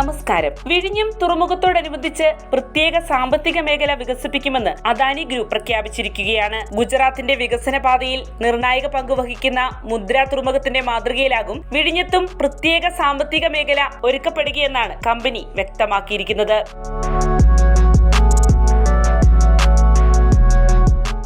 തീരുമാനം വിഴിഞ്ഞം തുറമുഖത്തോടനുബന്ധിച്ച് പ്രത്യേക സാമ്പത്തിക മേഖല വികസിപ്പിക്കുമെന്ന് അദാനി ഗ്രൂപ്പ് പ്രഖ്യാപിച്ചിരിക്കുകയാണ്. ഗുജറാത്തിന്റെ വികസന പാതയിൽ നിർണായക പങ്ക് വഹിക്കുന്ന മുദ്ര തുറമുഖത്തിന്റെ മാതൃകയിലാകും വിഴിഞ്ഞത്തും പ്രത്യേക സാമ്പത്തിക മേഖല ഒരുക്കപ്പെടുകയെന്നാണ് കമ്പനി വ്യക്തമാക്കിയിരിക്കുന്നത്.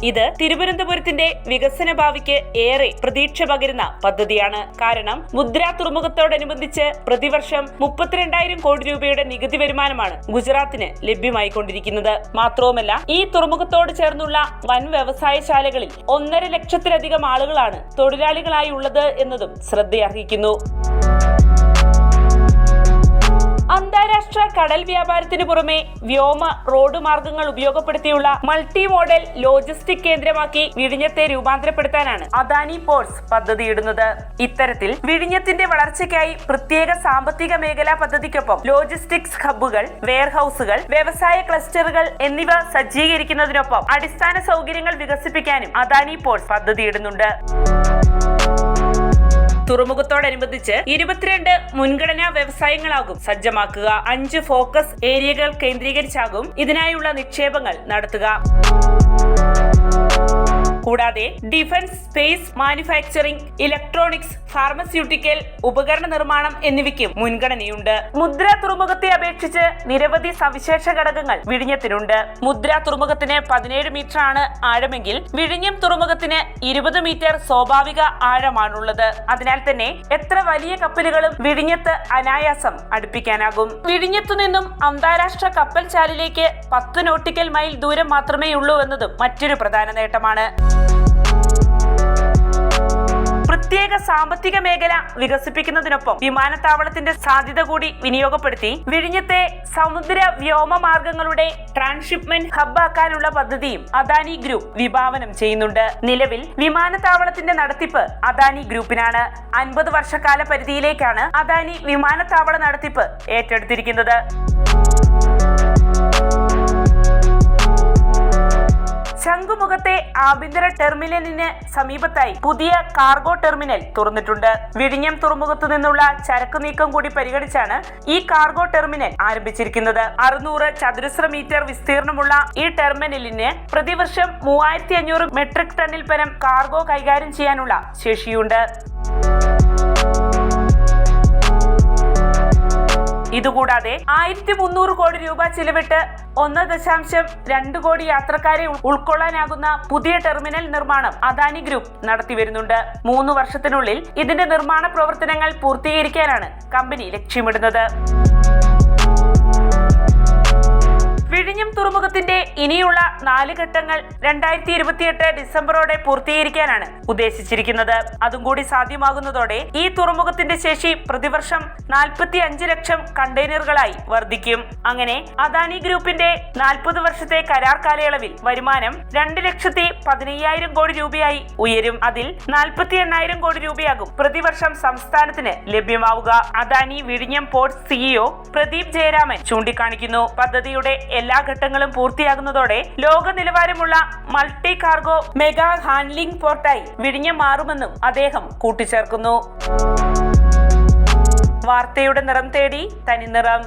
ഇത് തിരുവനന്തപുരത്തിന്റെ വികസന ഭാവിക്ക് ഏറെ പ്രതീക്ഷ പകരുന്ന പദ്ധതിയാണ്. കാരണം മുദ്ര തുറമുഖത്തോടനുബന്ധിച്ച് പ്രതിവർഷം മുപ്പത്തിരണ്ടായിരം കോടി രൂപയുടെ നികുതി വരുമാനമാണ് ഗുജറാത്തിന് ലഭ്യമായിക്കൊണ്ടിരിക്കുന്നത് മാത്രവുമല്ല ഈ തുറമുഖത്തോട് ചേർന്നുള്ള വൻ വ്യവസായശാലകളിൽ ഒന്നര ലക്ഷത്തിലധികം ആളുകളാണ് തൊഴിലാളികളായി ഉള്ളത് എന്നതും ശ്രദ്ധയർഹിക്കുന്നു. അന്താരാഷ്ട്ര കടൽ വ്യാപാരത്തിന് പുറമെ വ്യോമ റോഡ് മാർഗങ്ങൾ ഉപയോഗപ്പെടുത്തിയുള്ള മൾട്ടി മോഡൽ ലോജിസ്റ്റിക് കേന്ദ്രമാക്കി വിഴിഞ്ഞത്തെ രൂപാന്തരപ്പെടുത്താനാണ് അദാനി പോർട്സ് പദ്ധതിയിടുന്നത്. ഇത്തരത്തിൽ വിഴിഞ്ഞത്തിന്റെ വളർച്ചയ്ക്കായി പ്രത്യേക സാമ്പത്തിക മേഖലാ പദ്ധതിക്കൊപ്പം ലോജിസ്റ്റിക്സ് ഹബ്ബുകൾ വെയർഹൌസുകൾ വ്യവസായ ക്ലസ്റ്ററുകൾ എന്നിവ സജ്ജീകരിക്കുന്നതിനൊപ്പം അടിസ്ഥാന സൗകര്യങ്ങൾ വികസിപ്പിക്കാനും അദാനി പോർട്സ് പദ്ധതിയിടുന്നുണ്ട്. തുറമുഖത്തോടനുബന്ധിച്ച് ഇരുപത്തിരണ്ട് മുൻഗണനാ വ്യവസായങ്ങളാകും സജ്ജമാക്കുക. അഞ്ച് ഫോക്കസ് ഏരിയകൾ കേന്ദ്രീകരിച്ചാകും ഇതിനായുള്ള നിക്ഷേപങ്ങൾ നടത്തുക. കൂടാതെ defence space manufacturing electronics pharmaceutical ഉപകരണ നിർമ്മാണം എന്നിവയ്ക്കും മുൻഗണനയുണ്ട്. മുദ്ര തുറമുഖത്തെ അപേക്ഷിച്ച് നിരവധി സവിശേഷ ഘടകങ്ങൾ വിഴിഞ്ഞത്തിനുണ്ട്. മുദ്ര തുറമുഖത്തിന് പതിനേഴ് മീറ്റർ ആണ് ആഴമെങ്കിൽ വിഴിഞ്ഞം തുറമുഖത്തിന് ഇരുപത് മീറ്റർ സ്വാഭാവിക ആഴമാണുള്ളത്. അതിനാൽ തന്നെ എത്ര വലിയ കപ്പലുകളും വിഴിഞ്ഞത്ത് അനായാസം അടുപ്പിക്കാനാകും. വിഴിഞ്ഞത്തു നിന്നും അന്താരാഷ്ട്ര കപ്പൽ ചാലിലേക്ക് പത്ത് നോട്ടിക്കൽ മൈൽ ദൂരം മാത്രമേ ഉള്ളൂ എന്നതും മറ്റൊരു പ്രധാന നേട്ടമാണ്. പ്രത്യേക സാമ്പത്തിക മേഖല വികസിപ്പിക്കുന്നതിനൊപ്പം വിമാനത്താവളത്തിന്റെ സാധ്യത കൂടി വിനിയോഗപ്പെടുത്തി. വിഴിഞ്ഞത്തെ സമുദ്ര വ്യോമ മാർഗങ്ങളുടെ ട്രാൻസ്ഷിപ്മെന്റ് ഹബ്ബാക്കാനുള്ള പദ്ധതിയും അദാനി ഗ്രൂപ്പ് വിഭാവനം ചെയ്യുന്നുണ്ട്. നിലവിൽ വിമാനത്താവളത്തിന്റെ നടത്തിപ്പ് അദാനി ഗ്രൂപ്പിനാണ്. അൻപത് വർഷക്കാല പരിധിയിലേക്കാണ് അദാനി വിമാനത്താവള നടത്തിപ്പ് ഏറ്റെടുത്തിരിക്കുന്നത്. ശംഖുമുഖത്തെ ആഭ്യന്തര ടെർമിനലിന് സമീപത്തായി പുതിയ കാർഗോ ടെർമിനൽ തുറന്നിട്ടുണ്ട്. വിഴിഞ്ഞം തുറമുഖത്തു നിന്നുള്ള ചരക്ക് നീക്കം കൂടി പരിഗണിച്ചാണ് ഈ കാർഗോ ടെർമിനൽ ആരംഭിച്ചിരിക്കുന്നത്. അറുന്നൂറ് ചതുരശ്ര മീറ്റർ വിസ്തീർണമുള്ള ഈ ടെർമിനലിന് പ്രതിവർഷം മൂവായിരത്തി അഞ്ഞൂറ് മെട്രിക് ടണ്ണിൽ പരം കാർഗോ കൈകാര്യം ചെയ്യാനുള്ള ശേഷിയുണ്ട്. ഇതുകൂടാതെ ആയിരത്തി മുന്നൂറ് കോടി രൂപ ചിലവിട്ട് ഒന്ന് ദശാംശം രണ്ട് കോടി യാത്രക്കാരെ ഉൾ- ഉൾക്കൊള്ളാനാകുന്ന പുതിയ ടെർമിനൽ നിർമ്മാണം അദാനി ഗ്രൂപ്പ് നടത്തിവരുന്നുണ്ട് മൂന്ന് വർഷത്തിനുള്ളിൽ ഇതിന്റെ നിർമ്മാണ പ്രവർത്തനങ്ങൾ പൂർത്തീകരിക്കാനാണ് കമ്പനി ലക്ഷ്യമിടുന്നത്. വിഴിഞ്ഞം തുറമുഖത്തിന്റെ ഇനിയുള്ള നാല് ഘട്ടങ്ങൾ രണ്ടായിരത്തി ഇരുപത്തിയെട്ട് ഡിസംബറോടെ പൂർത്തീകരിക്കാനാണ് ഉദ്ദേശിച്ചിരിക്കുന്നത്. അതും കൂടി സാധ്യമാകുന്നതോടെ ഈ തുറമുഖത്തിന്റെ ശേഷി പ്രതിവർഷം നാൽപ്പത്തി അഞ്ച് ലക്ഷം കണ്ടെയ്നറുകളായി വർദ്ധിക്കും. അങ്ങനെ അദാനി ഗ്രൂപ്പിന്റെ നാൽപ്പത് വർഷത്തെ കരാർ കാലയളവിൽ വരുമാനം രണ്ട് ലക്ഷത്തി പതിനയ്യായിരം കോടി രൂപയായി ഉയരും. അതിൽ നാൽപ്പത്തി എണ്ണായിരം കോടി രൂപയാകും പ്രതിവർഷം സംസ്ഥാനത്തിന് ലഭ്യമാവുക. അദാനി വിഴിഞ്ഞം പോർട്ട് സിഇഒ പ്രദീപ് ജയരാമൻ ചൂണ്ടിക്കാണിക്കുന്നു. പദ്ധതിയുടെ എല്ലാ ഘട്ടങ്ങളും പൂർത്തിയാകുന്നതോടെ ലോക നിലവാരമുള്ള മൾട്ടി കാർഗോ മെഗാ ഹാൻഡ്ലിംഗ് പോർട്ടായി വിഴിഞ്ഞം മാറുമെന്നും അദ്ദേഹം കൂട്ടിച്ചേർക്കുന്നു. വാർത്തയുടെ നിറം തേടി തനിനിറം